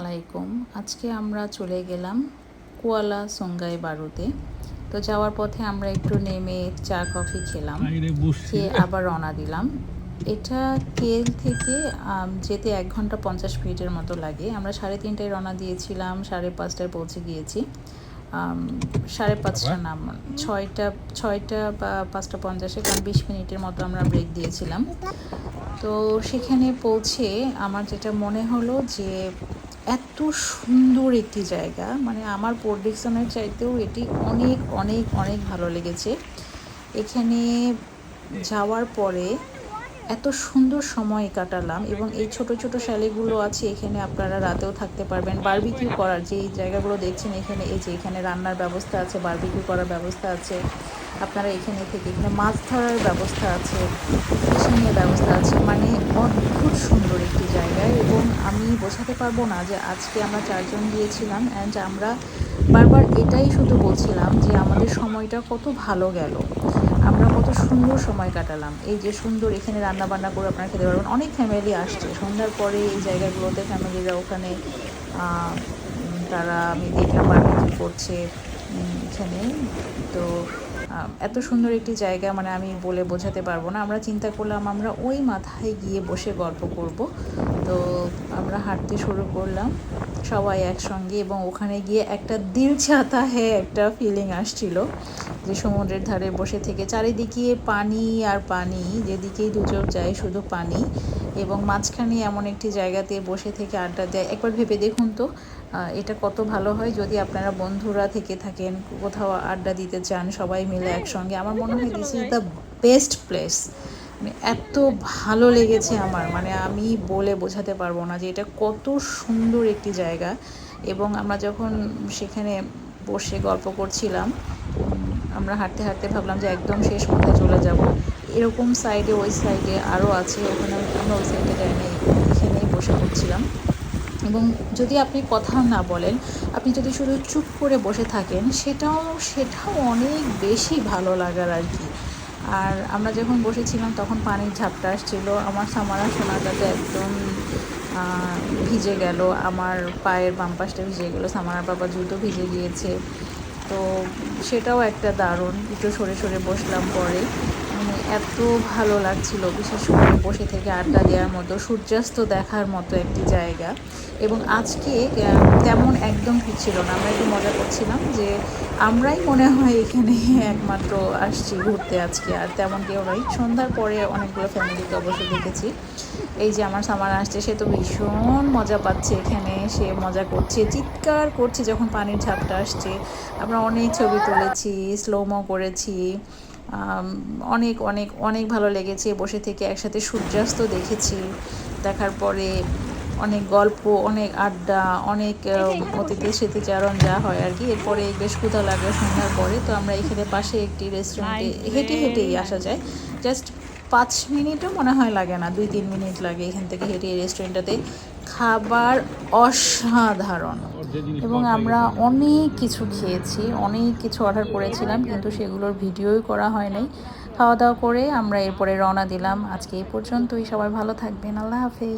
আলাইকুম। আজকে আমরা চলে গেলাম কুয়ালা সঙ্গাই বারুতে। তো যাওয়ার পথে আমরা একটু নেমে চা কফি খেলাম। খেয়ে আবার রওনা দিলাম। এটা কেল থেকে যেতে এক ঘণ্টা পঞ্চাশ মিনিটের মতো লাগে। আমরা সাড়ে তিনটায় রওনা দিয়েছিলাম সাড়ে পাঁচটায় পৌঁছে গিয়েছি। সাড়ে পাঁচটা না ছয়টা ছয়টা বা পাঁচটা পঞ্চাশে কারণ বিশ মিনিটের মতো আমরা ব্রেক দিয়েছিলাম। তো সেখানে পৌঁছে আমার যেটা মনে হলো যে এত সুন্দর একটি জায়গা। মানে আমার প্রডিকশনের চাইতেও এটি অনেক অনেক অনেক ভালো লেগেছে। এখানে যাওয়ার পরে এত সুন্দর সময় কাটালাম এবং এই ছোট ছোট শ্যালিগুলো আছে এখানে আপনারা রাতেও থাকতে পারবেন। বারবিকিউ করার যে জায়গাগুলো দেখছেন এখানে, এই যে এখানে রান্নার ব্যবস্থা আছে, বারবিকিউ করার ব্যবস্থা আছে। আপনারা এখানে থেকে এখানে মাছ ধরার ব্যবস্থা আছে ব্যবস্থা আছে মানে অদ্ভুত সুন্দর একটি জায়গা এবং আমি বোঝাতে পারব না যে আজকে আমরা চারজন গিয়েছিলাম অ্যান্ড আমরা বারবার এটাই শুধু বলছিলাম যে আমাদের সময়টা কত ভালো গেল। আমরা কত সুন্দর সময় কাটালাম। এই যে সুন্দর এখানে রান্না বান্না করে আপনারা খেতে পারবেন। অনেক ফ্যামিলি আসছে। সন্ধ্যার পরে এই জায়গাগুলোতে ফ্যামিলিরা ওখানে তারা আমি দেখলাম বার্বিকিউ করছে এখানে। তো এত সুন্দর একটি জায়গা মানে আমি বলে বোঝাতে পারব না। আমরা চিন্তা করলাম আমরা ওই মাথায় গিয়ে বসে গল্প করব। তো আমরা হাঁটতে শুরু করলাম, সবাই একসঙ্গে এবং ওখানে গিয়ে একটা দিল চাতা হ্যাঁ একটা ফিলিং আসছিল যে সমুদ্রের ধারে বসে থেকে। চারিদিকে পানি আর পানি, যেদিকেই দুচোখ যায় শুধু পানি। এবং মাঝখানে এমন একটি জায়গাতে বসে থেকে আড্ডা দেয়। একবার ভেবে দেখুন তো এটা কত ভালো হয় যদি আপনারা বন্ধুরা থেকে থাকেন, কোথাও আড্ডা দিতে চান, সবাই মিলে একসঙ্গে। আমার মনে হয় this is the best place এত ভালো লেগেছে আমার। মানে আমি বলে বোঝাতে পারব না যে এটা কত সুন্দর একটি জায়গা। এবং আমরা যখন সেখানে বসে গল্প করছিলাম আমরা হাঁটতে হাঁটতে ভাবলাম যে একদম শেষ কোথায় চলে যাব। এরকম সাইডে ওই সাইডে আরও আছে, ওখানে আমরা ওই সাইডে যাই না এখানেই বসে পড়ছিলাম। এবং যদি আপনি কথা না বলেন, আপনি যদি শুধু চুপ করে বসে থাকেন, সেটাও সেটাও অনেক বেশি ভালো লাগার আর কি। আর আমরা যখন বসেছিলাম, তখন পানির ঝাপটা আসছিল, আমার সামারা সোনাটাতে একদম ভিজে গেল, আমার পায়ের বাম পাশটা ভিজে গেলো সামারার বাবা জুতো ভিজে গিয়েছে। তো সেটাও একটা দারুণ, একটু সরে সরে বসলাম পরে। মানে এত ভালো লাগছিল, বিশেষ করে বসে থেকে আড্ডা দেওয়ার মতো, সূর্যাস্ত দেখার মতো একটি জায়গা। এবং আজকে তেমন একদম ঠিক ছিল না। আমরা একটু মজা করছিলাম যে আমরাই মনে হয় এখানে একমাত্র আসছি ঘুরতে আজকে, আর তেমন কেউ নয় সন্ধ্যার পরে অনেকগুলো ফ্যামিলিকে অবশ্য দেখেছি। এই যে আমার সামার আসছে, সে তো ভীষণ মজা পাচ্ছে এখানে, সে মজা করছে, চিৎকার করছে যখন পানির ঝাপটা আসছে। আমরা অনেক ছবি তুলেছি স্লোমো করেছি। অনেক অনেক অনেক ভালো লেগেছে। বসে থেকে একসাথে সূর্যাস্ত দেখেছি। দেখার পরে অনেক গল্প অনেক আড্ডা অনেক অতীতের স্মৃতিচারণ যা হয় আর কি। এরপরে বেশ ক্ষুধা লাগে সন্ধ্যার পরে তো আমরা এখানে পাশে একটি রেস্টুরেন্টে হেঁটে হেঁটেই আসা যায়। জাস্ট পাঁচ মিনিটও মনে হয় লাগে না, দুই তিন মিনিট লাগে এখান থেকে হেঁটে রেস্টুরেন্টটাতে খাবার অসাধারণ। এবং আমরা অনেক কিছু খেয়েছি, অনেক কিছু অর্ডার করেছিলাম, কিন্তু সেগুলোর ভিডিওই করা হয় নাই। খাওয়া দাওয়া করে আমরা এরপরে রওনা দিলাম। আজকে এই পর্যন্তই, সবাই ভালো থাকবেন, আল্লাহ হাফেজ।